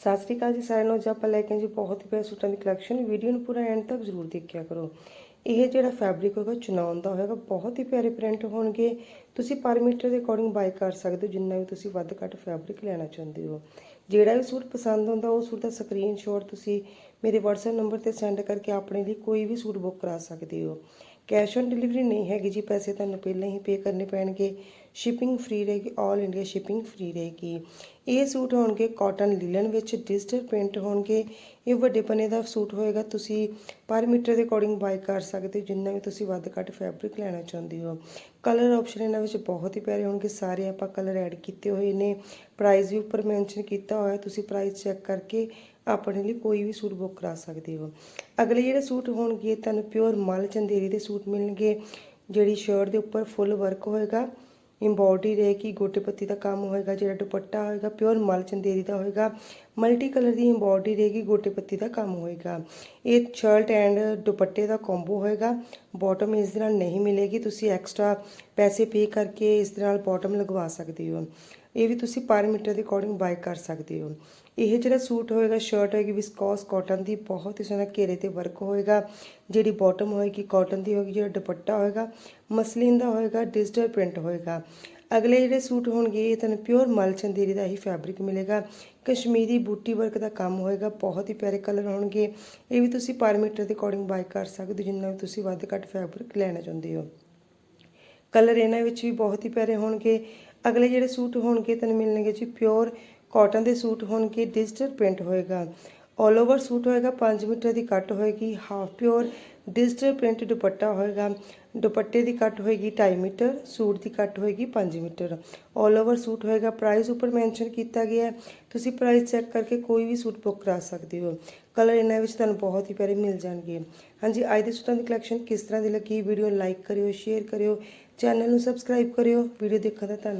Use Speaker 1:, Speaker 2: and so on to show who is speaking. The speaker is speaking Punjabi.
Speaker 1: ਸਤਿ ਸ੍ਰੀ ਅਕਾਲ ਜੀ ਸਾਰਿਆਂ ਨੂੰ। ਅੱਜ ਆਪਾਂ ਲੈ ਕੇ ਜੀ ਬਹੁਤ ਹੀ ਪਿਆਰੇ ਸੂਟਾਂ ਦੀ ਕਲੈਕਸ਼ਨ ਵੀਡੀਓ ਨੂੰ ਪੂਰਾ ਐਂਡ ਤੱਕ ਜ਼ਰੂਰ ਦੇਖਿਆ ਕਰੋ। ਇਹ ਜਿਹੜਾ ਫੈਬਰਿਕ ਹੋਗਾ ਚੁਣਾਉਣ ਦਾ ਹੋਏਗਾ, ਬਹੁਤ ਹੀ ਪਿਆਰੇ ਪ੍ਰਿੰਟ ਹੋਣਗੇ। ਤੁਸੀਂ ਪਰ ਮੀਟਰ ਦੇ ਅਕੋਰਡਿੰਗ ਬਾਈ ਕਰ ਸਕਦੇ ਹੋ, ਜਿੰਨਾ ਵੀ ਤੁਸੀਂ ਵੱਧ ਘੱਟ ਫੈਬਰਿਕ ਲੈਣਾ ਚਾਹੁੰਦੇ ਹੋ। ਜਿਹੜਾ ਵੀ ਸੂਟ ਪਸੰਦ ਹੁੰਦਾ, ਉਹ ਸੂਟ ਦਾ ਸਕਰੀਨਸ਼ਾਟ ਤੁਸੀਂ ਮੇਰੇ WhatsApp ਨੰਬਰ ਤੇ ਸੈਂਡ ਕਰਕੇ ਆਪਣੇ ਲਈ ਕੋਈ ਵੀ ਸੂਟ ਬੁੱਕ ਕਰਾ ਸਕਦੇ ਹੋ। ਕੈਸ਼ ਔਨ ਡਿਲੀਵਰੀ ਨਹੀਂ ਹੈਗੀ ਜੀ, ਪੈਸੇ ਤੁਹਾਨੂੰ ਪਹਿਲਾਂ ਹੀ ਪੇ ਕਰਨੇ ਪੈਣਗੇ। ਸ਼ਿਪਿੰਗ ਫ੍ਰੀ ਰਹੇਗੀ 올 ਇੰਡੀਆ ਸ਼ਿਪਿੰਗ ਫ੍ਰੀ ਰਹੇਗੀ। ਇਹ ਸੂਟ ਹੋਣਗੇ ਕਾਟਨ ਲਿਲਨ ਵਿੱਚ ਡਿਜੀਟਲ ਪ੍ਰਿੰਟ ਹੋਣਗੇ। ਇਹ ਵੱਡੇ ਪਨੇ ਦਾ ਸੂਟ ਹੋਏਗਾ, ਤੁਸੀਂ ਪਰ ਮੀਟਰ ਦੇ ਅਕੋਰਡਿੰਗ ਬਾਈ ਕਰ ਸਕਦੇ ਹੋ, ਜਿੰਨਾ ਵੀ ਤੁਸੀਂ ਵੱਧ ਘੱਟ ਫੈਬਰਿਕ ਲੈਣਾ ਚਾਹੁੰਦੇ ਹੋ। ਕਲਰ ਆਪਸ਼ਨ ਇਹਨਾਂ ਵਿੱਚ ਬਹੁਤ ਹੀ ਪਿਆਰੇ ਹੋਣਗੇ, ਸਾਰੇ ਆਪਾਂ ਕਲਰ ਐਡ ਕੀਤੇ ਹੋਏ ਨੇ। ਪ੍ਰਾਈਸ ਵੀ ਉੱਪਰ ਮੈਂਸ਼ਨ ਕੀਤਾ ਹੋਇਆ, ਤੁਸੀਂ ਪ੍ਰਾਈਸ ਚੈੱਕ ਕਰਕੇ ਆਪਣੇ ਲਈ ਕੋਈ ਵੀ ਸੂਟ ਬੁੱਕ ਕਰਾ ਸਕਦੇ ਹੋ। ਅਗਲੇ ਜਿਹੜੇ ਸੂਟ ਹੋਣਗੇ, ਤੁਹਾਨੂੰ ਪਿਓਰ ਮਲ ਚੰਦੇਰੀ ਦੇ ਸੂਟ ਮਿਲਣਗੇ, ਜਿਹੜੀ ਸ਼ਰਟ ਦੇ ਉੱਪਰ ਫੁੱਲ ਵਰਕ ਹੋਏਗਾ। ਇੰਬੋਡੀ ਰਹੇਗੀ, ਗੋਟੇ ਪੱਤੀ ਦਾ ਕੰਮ ਹੋਏਗਾ, ਜਿਹੜਾ ਦੁਪੱਟਾ ਹੋਏਗਾ ਪਿਓਰ ਮਲ ਚੰਦੇਰੀ ਦਾ ਹੋਏਗਾ ਮਲਟੀ ਕਲਰ ਦੀ ਇੰਬੋਡੀ ਰਹੇਗੀ, ਗੋਟੇ ਪੱਤੀ ਦਾ ਕੰਮ ਹੋਏਗਾ। ਇਹ ਸ਼ਰਟ ਐਂਡ ਦੁਪੱਟੇ ਦਾ ਕੰਬੋ ਹੋਏਗਾ ਬਾਟਮ ਇਸ ਦੇ ਨਾਲ ਨਹੀਂ ਮਿਲੇਗੀ, ਤੁਸੀਂ ਐਕਸਟਰਾ ਪੈਸੇ ਪੇ ਕਰਕੇ ਇਸ ਦੇ ਨਾਲ ਬਾਟਮ ਲਗਵਾ ਸਕਦੇ ਹੋ। ਇਹ ਵੀ ਤੁਸੀਂ ਪਰ ਮੀਟਰ ਦੇ ਅਕੋਰਡਿੰਗ ਬਾਈ ਕਰ ਸਕਦੇ ਹੋ। ਇਹ ਜਿਹੜਾ ਸੂਟ ਹੋਏਗਾ ਸ਼ਰਟ ਹੋਏਗੀ ਵਿਸਕੋਸ ਕਾਟਨ ਦੀ ਬਹੁਤ ਹੀ ਸੋਹਣਾ ਘੇਰੇ ਤੇ ਵਰਕ ਹੋਏਗਾ। ਜਿਹੜੀ ਬਾਟਮ ਹੋਏਗੀ ਕਾਟਨ ਦੀ ਹੋਏਗੀ, ਜਿਹੜਾ ਦੁਪੱਟਾ ਹੋਏਗਾ, ਮਸਲਿਨ ਦਾ ਹੋਏਗਾ ਡਿਜੀਟਲ ਪ੍ਰਿੰਟ ਹੋਏਗਾ। ਅਗਲੇ ਜਿਹੜੇ ਸੂਟ ਹੋਣਗੇ, ਇਹ ਤੁਹਾਨੂੰ ਪਿਓਰ ਮਲ ਚੰਦੇਰੀ ਦਾ ਹੀ ਫੈਬਰਿਕ ਮਿਲੇਗਾ। ਕਸ਼ਮੀਰੀ ਬੂਟੀ ਵਰਕ ਦਾ ਕੰਮ ਹੋਏਗਾ, ਬਹੁਤ ਹੀ ਪਿਆਰੇ ਕਲਰ ਹੋਣਗੇ ਇਹ ਵੀ ਤੁਸੀਂ ਪਰ ਮੀਟਰ ਦੇ ਅਕੋਰਡਿੰਗ ਬਾਈ ਕਰ ਸਕਦੇ ਹੋ, ਜਿੰਨਾ ਵੀ ਤੁਸੀਂ ਵੱਧ ਘੱਟ ਫੈਬਰਿਕ ਲੈਣਾ ਚਾਹੁੰਦੇ ਹੋ। ਕਲਰ ਇਹਨਾਂ ਵਿੱਚ ਵੀ ਬਹੁਤ ਹੀ ਪਿਆਰੇ ਹੋਣਗੇ। ਅਗਲੇ ਜਿਹੜੇ ਸੂਟ ਹੋਣਗੇ ਤੁਹਾਨੂੰ ਮਿਲਣਗੇ ਜੀ ਪਿਓਰ ਕਾਟਨ ਦੇ ਸੂਟ ਹੋਣਗੇ ਡਿਜੀਟਲ ਪ੍ਰਿੰਟ ਹੋਏਗਾ। ਆਲ ਓਵਰ ਸੂਟ ਹੋਏਗਾ 5 ਮੀਟਰ ਦੀ ਕੱਟ ਹੋਏਗੀ half pure digital print dupatta ਹੋਏਗਾ। ਦੁਪੱਟੇ ਦੀ ਕੱਟ ਹੋਏਗੀ 2.5 ਮੀਟਰ, ਸੂਟ ਦੀ ਕੱਟ ਹੋਏਗੀ 5 ਮੀਟਰ। ਆਲ ਓਵਰ ਸੂਟ ਹੋਏਗਾ ਪ੍ਰਾਈਸ ਉੱਪਰ ਮੈਂਸ਼ਨ ਕੀਤਾ ਗਿਆ ਹੈ। ਤੁਸੀਂ ਪ੍ਰਾਈਸ ਚੈੱਕ ਕਰਕੇ ਕੋਈ ਵੀ ਸੂਟ ਬੁੱਕ ਕਰਾ ਸਕਦੇ ਹੋ। ਕਲਰ ਇਹਨਾਂ ਵਿੱਚ ਤੁਹਾਨੂੰ ਬਹੁਤ ਹੀ ਪਿਆਰੇ ਮਿਲ ਜਾਣਗੇ। ਹਾਂਜੀ, ਅੱਜ ਦੇ ਸੂਟਾਂ ਦੀ ਕਲੈਕਸ਼ਨ ਕਿਸ ਤਰ੍ਹਾਂ ਦੀ ਲੱਗੀ? ਵੀਡੀਓ ਲਾਈਕ ਕਰਿਓ ਸ਼ੇਅਰ ਕਰਿਓ ਚੈਨਲ ਨੂੰ ਸਬਸਕ੍ਰਾਈਬ ਕਰਿਓ। ਵੀਡੀਓ ਦੇਖਣ ਦਾ ਧੰਨਵਾਦ।